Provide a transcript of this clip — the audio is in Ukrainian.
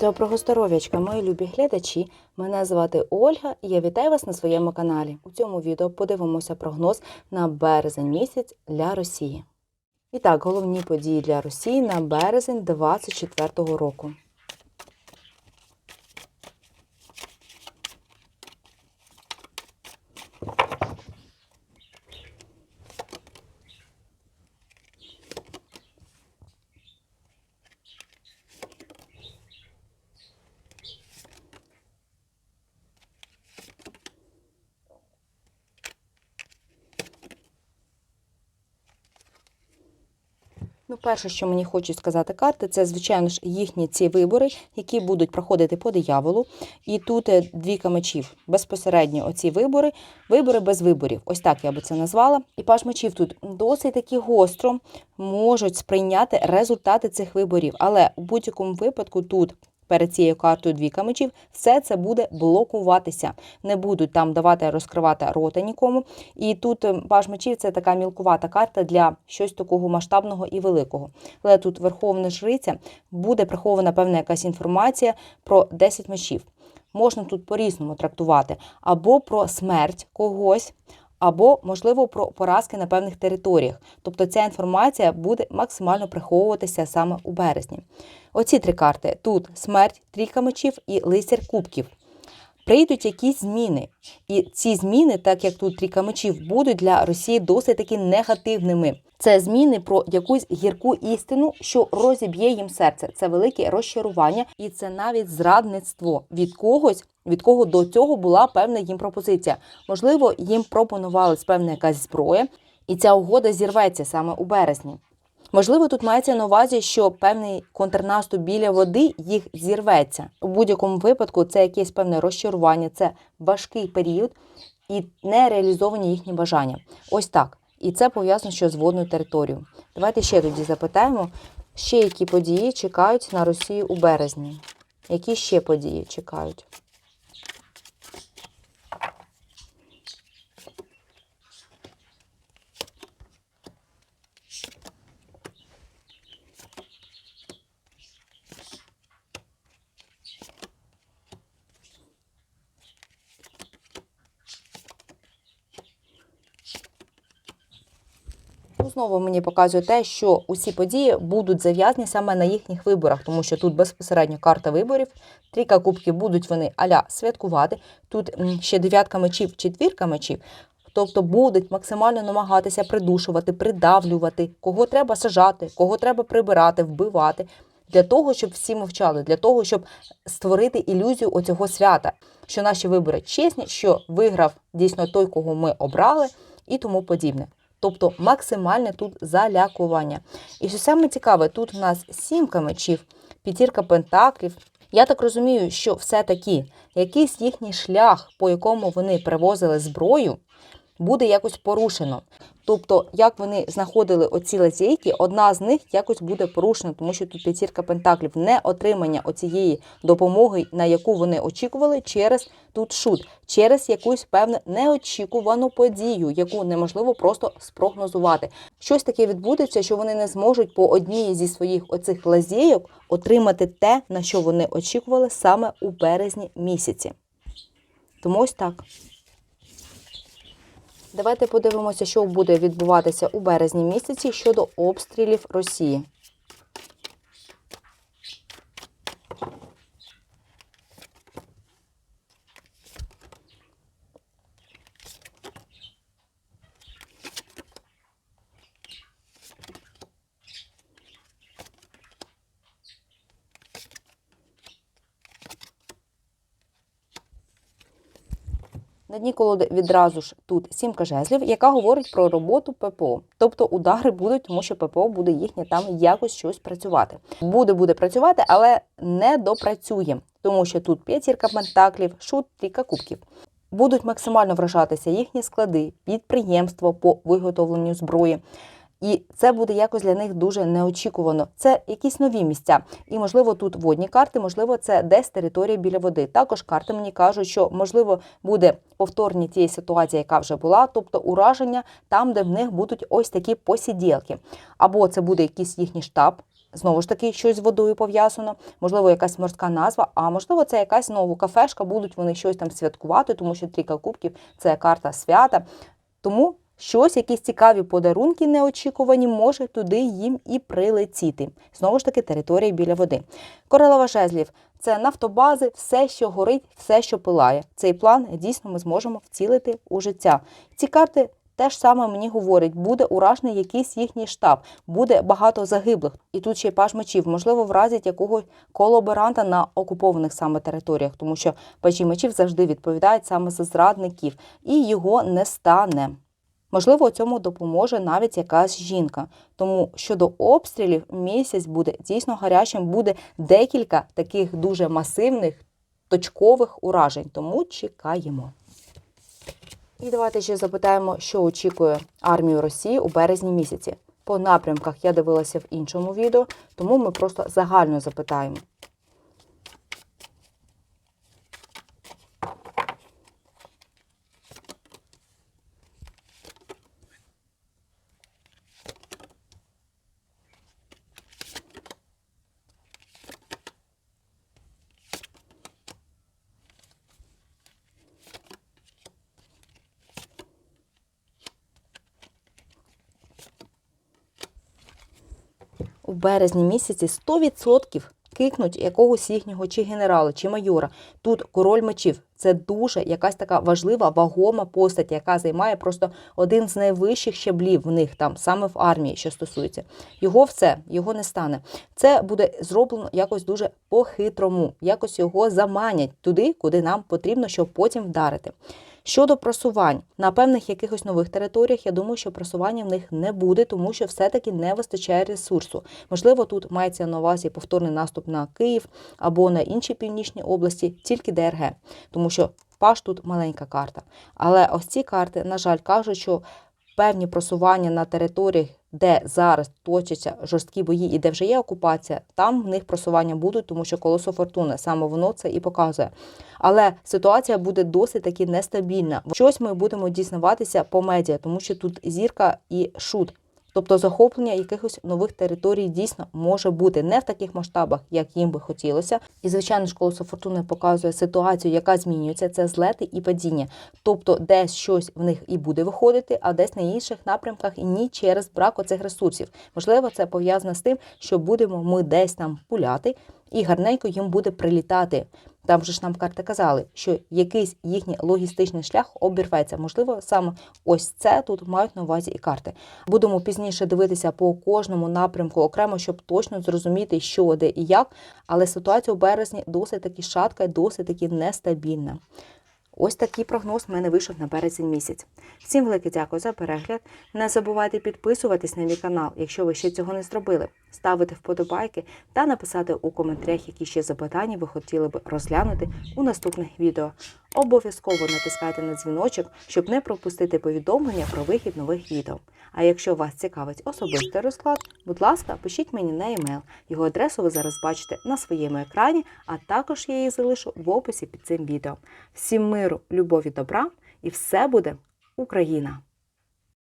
Доброго здоров'ячка, мої любі глядачі. Мене звати Ольга і я вітаю вас на своєму каналі. У цьому відео подивимося прогноз на березень місяць для Росії. І так, головні події для Росії на березень 2024 року. Ну, перше, що мені хочуть сказати карти, це, звичайно ж, їхні ці вибори, які будуть проходити по дияволу. І тут двіка мечів. Безпосередньо оці вибори, вибори без виборів. Ось так я би це назвала. І паш мечів тут досить таки гостро можуть сприйняти результати цих виборів. Але у будь-якому випадку тут. Перед цією картою двійка мечів все це буде блокуватися. Не будуть там давати розкривати рота нікому. І тут е, паж мечів це така мілкувата карта для щось такого масштабного і великого. Але тут верховна жриця буде прихована певна якась інформація про 10 мечів. Можна тут по-різному трактувати або про смерть когось. Або, можливо, про поразки на певних територіях. Тобто ця інформація буде максимально приховуватися саме у березні. Оці три карти: тут смерть, трійка мечів і лицар кубків. Прийдуть якісь зміни. І ці зміни, так як тут трійка мечів, будуть для Росії досить таки негативними. Це зміни про якусь гірку істину, що розіб'є їм серце. Це велике розчарування, і це навіть зрадництво від когось, від кого до цього була певна їм пропозиція. Можливо, їм пропонувалась певна якась зброя, і ця угода зірветься саме у березні. Можливо, тут мається на увазі, що певний контрнаступ біля води їх зірветься. У будь-якому випадку це якесь певне розчарування, це важкий період і не реалізовані їхні бажання. Ось так. І це пов'язано ще з водною територією. Давайте ще тоді запитаємо, ще які події чекають на Росію у березні. Які ще події чекають? Знову мені показує те, що усі події будуть зав'язані саме на їхніх виборах, тому що тут безпосередньо карта виборів, трійка кубків будуть вони аля святкувати. Тут ще дев'ятка мечів, четвірка мечів. Тобто будуть максимально намагатися придушувати, придавлювати, кого треба сажати, кого треба прибирати, вбивати. Для того, щоб всі мовчали, для того, щоб створити ілюзію оцього свята, що наші вибори чесні, що виграв дійсно той, кого ми обрали, і тому подібне. Тобто максимальне тут залякування. І що саме цікаве, тут у нас сімка мечів, п'ятірка пентаклів. Я так розумію, що все-таки якийсь їхній шлях, по якому вони привозили зброю, буде якось порушено. Тобто, як вони знаходили оці лазейки, одна з них якось буде порушена, тому що тут п'ятірка пентаклів не отримання оцієї допомоги, на яку вони очікували, через тут шут, через якусь певну неочікувану подію, яку неможливо просто спрогнозувати. Щось таке відбудеться, що вони не зможуть по одній зі своїх оцих лазейок отримати те, на що вони очікували саме у березні місяці. Тому ось так. Давайте подивимося, що буде відбуватися у березні місяці щодо обстрілів Росії. На дні колоди відразу ж тут сімка жезлів, яка говорить про роботу ППО. Тобто удари будуть, тому що ППО буде їхнє там якось щось працювати. Буде буде працювати, але не допрацює, тому що тут п'ятірка пентаклів, шут, трійка кубків. Будуть максимально вражатися їхні склади, підприємство по виготовленню зброї. І це буде якось для них дуже неочікувано. Це якісь нові місця. І, можливо, тут водні карти, можливо, це десь територія біля води. Також карти мені кажуть, що можливо буде повторні тієї ситуації, яка вже була, тобто ураження там, де в них будуть ось такі посіділки. Або це буде якийсь їхній штаб. Знову ж таки, щось з водою пов'язано, можливо, якась морська назва, а можливо, це якась знову кафешка, будуть вони щось там святкувати, тому що трійка кубків це карта свята. Тому щось, якісь цікаві подарунки неочікувані, може туди їм і прилетіти. Знову ж таки, територія біля води. Королева жезлів це нафтобази, все, що горить, все, що пилає. Цей план дійсно ми зможемо вцілити у життя. Ці карти. Те ж саме мені говорить, буде уражений якийсь їхній штаб, буде багато загиблих. І тут ще й паж мечів, можливо, вразять якогось колаборанта на окупованих саме територіях, тому що пажі мечів завжди відповідають саме за зрадників, і його не стане. Можливо, у цьому допоможе навіть якась жінка. Тому щодо обстрілів, місяць буде дійсно гарячим, буде декілька таких дуже масивних точкових уражень. Тому чекаємо. І давайте ще запитаємо, що очікує армію Росії у березні місяці. По напрямках я дивилася в іншому відео, тому ми просто загально запитаємо. У березні місяці 100% кикнуть якогось їхнього чи генерала, чи майора. Тут король мечів. Це дуже якась така важлива, вагома постать, яка займає просто один з найвищих щаблів в них там, саме в армії, що стосується. Його все, його не стане. Це буде зроблено якось дуже по-хитрому, якось його заманять туди, куди нам потрібно, щоб потім вдарити. Щодо просувань на певних якихось нових територіях, я думаю, що просування в них не буде, тому що все-таки не вистачає ресурсу. Можливо, тут мається на увазі повторний наступ на Київ або на інші північні області, тільки ДРГ, тому що Паш тут маленька карта. Але ось ці карти, на жаль, кажуть, що певні просування на територіях, де зараз точаться жорсткі бої і де вже є окупація, там в них просування будуть, тому що колесо фортуни саме воно це і показує. Але ситуація буде досить таки нестабільна. Щось ми будемо дізнаватися по медіа, тому що тут зірка і шут. Тобто захоплення якихось нових територій дійсно може бути не в таких масштабах, як їм би хотілося. І звичайно, ж колесо фортуни показує ситуацію, яка змінюється. Це злети і падіння. Тобто, десь щось в них і буде виходити, а десь на інших напрямках і ні через брак оцих ресурсів. Можливо, це пов'язано з тим, що будемо ми десь там пуляти, і гарненько їм буде прилітати. Там же ж нам карти казали, що якийсь їхній логістичний шлях обірветься. Можливо, саме ось це тут мають на увазі і карти. Будемо пізніше дивитися по кожному напрямку окремо, щоб точно зрозуміти, що де і як. Але ситуація у березні досить таки шатка і досить таки нестабільна. Ось такий прогноз в мене вийшов на березень місяць. Всім велике дякую за перегляд. Не забувайте підписуватись на мій канал, якщо ви ще цього не зробили, ставити вподобайки та написати у коментарях, які ще запитання ви хотіли б розглянути у наступних відео. Обов'язково натискайте на дзвіночок, щоб не пропустити повідомлення про вихід нових відео. А якщо вас цікавить особистий розклад, будь ласка, пишіть мені на емейл. Його адресу ви зараз бачите на своєму екрані, а також я її залишу в описі під цим відео. Всім миру, любові, добра і все буде Україна!